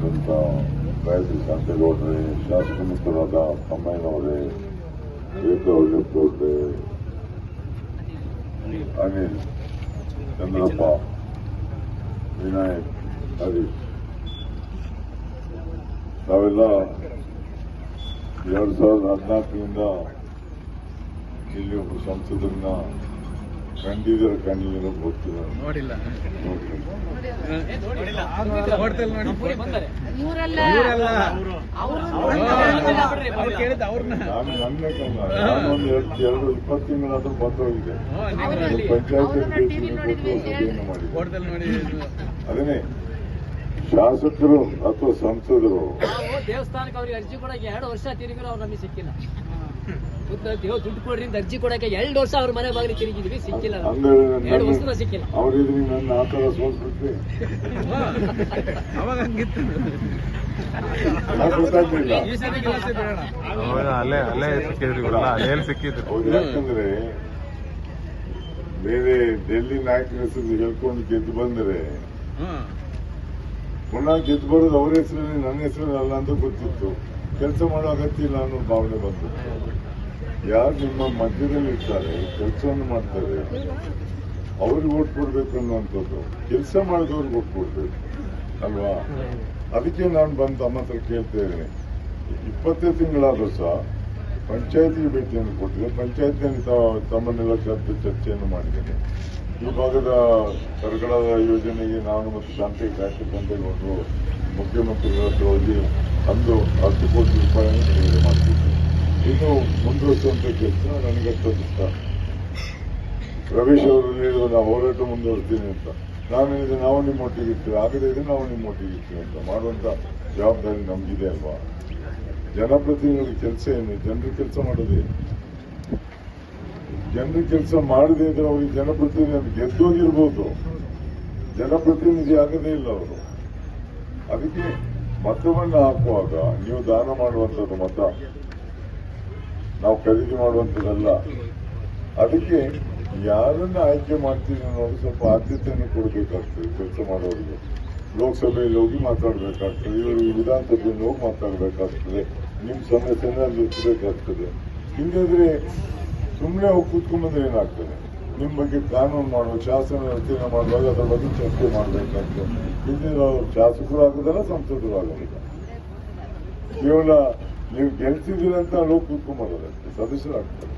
ಶಾಸಕರಾದಂಥ ಗಾಯತ್ರಿ ಶಾಂತೇಗೌಡ್ರೆ ಶಾಸಕ ಮಿತ್ರರಾದ ತಮ್ಮಯ್ಯನವರೇ ಒಳ್ಳೆಪ್ಪವ್ರೆ ಅನಿಲ್ ಚಂದ್ರಪ್ಪ ವಿನಾಯಕ್ ಹರೀಶ್ ನಾವೆಲ್ಲ ಎರಡು ಸಾವಿರದ ಹದಿನಾಲ್ಕರಿಂದ ಇಲ್ಲಿ ಒಬ್ಬ ಸಂಸದನ್ನ ಕಂಡಿದ್ದರ ಕಂಡಿಲ್ಲ ಗೊತ್ತಿಲ್ಲ. ನೋಡಿಲ್ಲ. ನಾನು ನನ್ನ ನಾನೊಂದು ಎರಡು ಎರಡು ಇಪ್ಪತ್ತು ತಿಂಗಳಾದ್ರೂ ಬಂದೋಗಿದೆ. ಪಂಚಾಯತ್ ಸಭೆಯನ್ನು ಮಾಡಿದೆ ಅದನ್ನೇ ಶಾಸಕರು ಅಥವಾ ಸಂಸದರು ನಾವು ದೇವಸ್ಥಾನಕ್ಕೆ ಅವ್ರಿಗೆ ಅರ್ಜಿ ಕೊಡಕ್ಕೆ ಎರಡು ವರ್ಷ ತಿರುಗಿರೋ ಅವ್ರು ನಮಗೆ ಸಿಕ್ಕಿಲ್ಲ. ದುಡ್ಡು ಕೊಡ್ರಿ ಅಂತ ಅರ್ಜಿ ಕೊಡಕ್ಕೆ ಎರಡು ವರ್ಷ ಅವ್ರ ಮನೆ ಬಾಗಿಲು ತಿರುಗಿದ್ವಿ ಸಿಕ್ಕಿಲ್ಲ ನಮ್ಗೆ. ಅಂದ್ರೆ ಎರಡು ವರ್ಷದ ಸಿಕ್ಕಿಲ್ಲ. ಅವರಿದ್ರೆ ನನ್ನ ಆ ಥರ ಸೋಲ್ಬಿಟ್ರಿ ಅವಾಗ ಹಂಗಿತ್ತು. నాకు ಗೊತ್ತಾಗ್ಲಿಲ್ಲ ಈ ಸತಿ ಗೆಲ್ಸಿ ಬೇಡ. ಅವಾಗ ಅಲ್ಲೇ ಅಲ್ಲೇ ಸಿಕ್ಕಿದ್ರು ಇವರೆಲ್ಲ ಅಲ್ಲೇ ಸಿಕ್ಕಿದ್ರು ಹೌದು ಯಾಕಂದ್ರೆ ಬೇರೆ ಡೆಲ್ಲಿ ನಾಯಕರ ಹೆಸರು ಹೇಳ್ಕೊಂಡು ಗೆದ್ದು ಬಂದ್ರೆ ಪುನಃ ಗೆದ್ದು ಬರೋದು ಅವ್ರ ಹೆಸರಲ್ಲಿ ನನ್ನ ಹೆಸರಲ್ಲಿ ಅಲ್ಲ ಅಂತ ಗೊತ್ತಿತ್ತು. ಕೆಲಸ ಮಾಡೋ ಅಗತ್ಯ ಇಲ್ಲ ಅನ್ನೋ ಭಾವನೆ ಬಂತು. ಯಾರು ನಿಮ್ಮ ಮಧ್ಯದಲ್ಲಿ ಇರ್ತಾರೆ ಕೆಲಸವನ್ನು ಮಾಡ್ತಾರೆ, ಅವ್ರಿಗೆ ಓಟ್ ಕೊಡ್ಬೇಕು ಅನ್ನುವಂಥದ್ದು, ಕೆಲಸ ಮಾಡಿದವ್ರಿಗೆ ಓಟ್ ಕೊಡ್ಬೇಕು, ಅಲ್ವಾ? ಅದಕ್ಕೆ ನಾನು ಬಂದು ತಮ್ಮ ಹತ್ರ ಕೇಳ್ತಾ ಇದ್ದೇನೆ ಇಪ್ಪತ್ತೇ ತಿಂಗಳಾದ್ರೂ ಸಹ ಪಂಚಾಯತಿಗೆ ಭೇಟಿಯನ್ನು ಕೊಟ್ಟಿದೆ. ಪಂಚಾಯತ್ನಲ್ಲಿ ತಮ್ಮನ್ನೆಲ್ಲ ಕರೆದು ಚರ್ಚೆಯನ್ನು ಮಾಡಿದ್ದೇನೆ. ಈ ಭಾಗದ ಕರ್ಕಳದ ಯೋಜನೆಗೆ ನಾನು ಮತ್ತು ಶಾಂತಿ ಗಾಯತ್ರಿ ಶಾಂತೇಗೌಡರು ಮುಖ್ಯಮಂತ್ರಿಗಳ ಹತ್ರ ಹೋಗಿ ಅಂದು ಹತ್ತು ಕೋಟಿ ರೂಪಾಯಿಯನ್ನು ಬಿಡುಗಡೆ ಮಾಡ್ತಿದ್ದೆ ಇನ್ನು ಮುಂದುವರಿಸುವಂತ ಕೆಲಸ ನನಗೆ ಇಷ್ಟ ರಮೇಶ್ ಅವರು ಹೇಳಿದ್ರು ನಾವು ಹೋರಾಟ ಮುಂದುವರ್ತೀನಿ ಅಂತ. ನಾನು ಹೇಳಿದೆ, ನಾವು ನಿಮ್ಮ ಒಟ್ಟಿಗೆ ಇರ್ತೀವಿ. ಆಗದೇ ಇದ್ರೆ ನಾವು ನಿಮ್ಮ ಒಟ್ಟಿಗೆ ಇರ್ತೀವಿ ಅಂತ. ಮಾಡುವಂತ ಜವಾಬ್ದಾರಿ ನಮಗಿದೆ ಅಲ್ವಾ? ಜನಪ್ರತಿನಿಧಿಗಳ ಕೆಲಸ ಏನು? ಜನರ ಕೆಲಸ ಮಾಡೋದೇ ಜನರ ಕೆಲಸ ಮಾಡದೇ ಇದ್ರೆ ಅವ್ರಿಗೆ ಜನಪ್ರತಿನಿಧಿ ಗೆದ್ದೋಗಿರ್ಬೋದು ಜನಪ್ರತಿನಿಧಿ ಆಗದೇ ಇಲ್ಲ ಅವರು. ಅದಕ್ಕೆ ಮತವನ್ನು ಹಾಕುವಾಗ ನೀವು ದಾನ ಮಾಡುವಂಥದ್ದು ಮತ ನಾವು ಖರೀದಿ ಮಾಡುವಂಥದ್ದಲ್ಲ. ಅದಕ್ಕೆ ಯಾರನ್ನ ಆಯ್ಕೆ ಮಾಡ್ತೀವಿ ಅನ್ನೋದು ಸ್ವಲ್ಪ ಆದ್ಯತೆಯನ್ನು ಕೊಡಬೇಕಾಗ್ತದೆ ಕೆಲಸ ಮಾಡೋರಿಗೆ. ಲೋಕಸಭೆಯಲ್ಲಿ ಹೋಗಿ ಮಾತಾಡಬೇಕಾಗ್ತದೆ, ಇವರು ವಿಧಾನಸಭೆಯಲ್ಲಿ ಹೋಗಿ ಮಾತಾಡಬೇಕಾಗ್ತದೆ, ನಿಮ್ಮ ಸಮಸ್ಯೆನ ಅಲ್ಲಿ ಎತ್ತಬೇಕಾಗ್ತದೆ ಇಲ್ಲದ್ರೆ ಸುಮ್ಮನೆ ಹೋಗಿ ಕೂತ್ಕೊಂಡ್ರೆ ಏನಾಗ್ತದೆ? ನಿಮ್ಮ ಬಗ್ಗೆ ಕಾನೂನು ಮಾಡುವ, ಶಾಸನ ರಚನೆ ಮಾಡುವಾಗ ಅದರ ಬಗ್ಗೆ ಚರ್ಚೆ ಮಾಡಬೇಕಾಗ್ತದೆ. ನಾವು ಶಾಸಕರು ಆಗೋದಲ್ಲ, ಸಂಸದರು ಆಗೋದಿಲ್ಲ. ಕೇವಲ ನೀವು ಗೆಲ್ಸಿದ್ದೀರ ಅಂತ ಲೋಕ ಕೂತ್ಕೊಂಡ್ಬರೋದಷ್ಟೇ ಸದಸ್ಯರಾಗ್ತಾರೆ.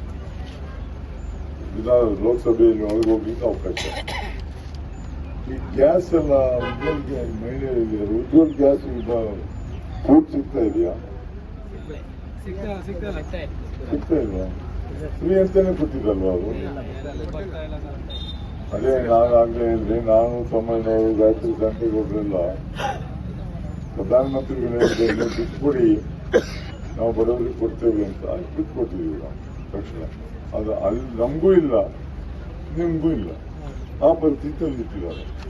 ವಿಧಾನ ಲೋಕಸಭೆಯಲ್ಲಿ ಒಳಗೋಗ್ಲಿಕ್ಕೆ ಅವಕಾಶ. ಈ ಗ್ಯಾಸ್ ಎಲ್ಲ ಉದ್ಯೋಗ ಮಹಿಳೆಯರಿಗೆ ಉಜ್ವಲ್ ಗ್ಯಾಸ್ ಈಗ ಫುಡ್ ಸಿಗ್ತಾ ಇದೆಯಾ? ಸಿಗ್ತಾ ಇಲ್ವಾ ಫ್ರೀ ಅಂತಾನೆ ಕೊಟ್ಟಿದ್ದಲ್ವ ಅವರು? ಅದೇ ನಾನು ಆಗ್ಲೇ ಹೇಳಿದ್ರೆ ನಾನು ತಮ್ಮನವರು ಗಾಯತ್ರಿ ಶಾಂತೇಗೌಡರೆಲ್ಲ ಪ್ರಧಾನಮಂತ್ರಿಗಳು ಹೇಳಿದ್ರೆ ಬಿಟ್ಕೊಡಿ ನಾವು ಬಡವರಿಗೆ ಕೊಡ್ತೇವೆ ಅಂತ ಬಿಟ್ಕೊಟ್ಟಿದ್ದೀವಿ ನಾವು. ತಕ್ಷಣ. ಅದು ಅಲ್ಲಿ ನಮಗೂ ಇಲ್ಲ. ನಿಮಗೂ ಇಲ್ಲ. ಆ ಪರಿಸ್ಥಿತಿಯಲ್ಲಿ ಇಟ್ಟಿದ್ದಾರೆ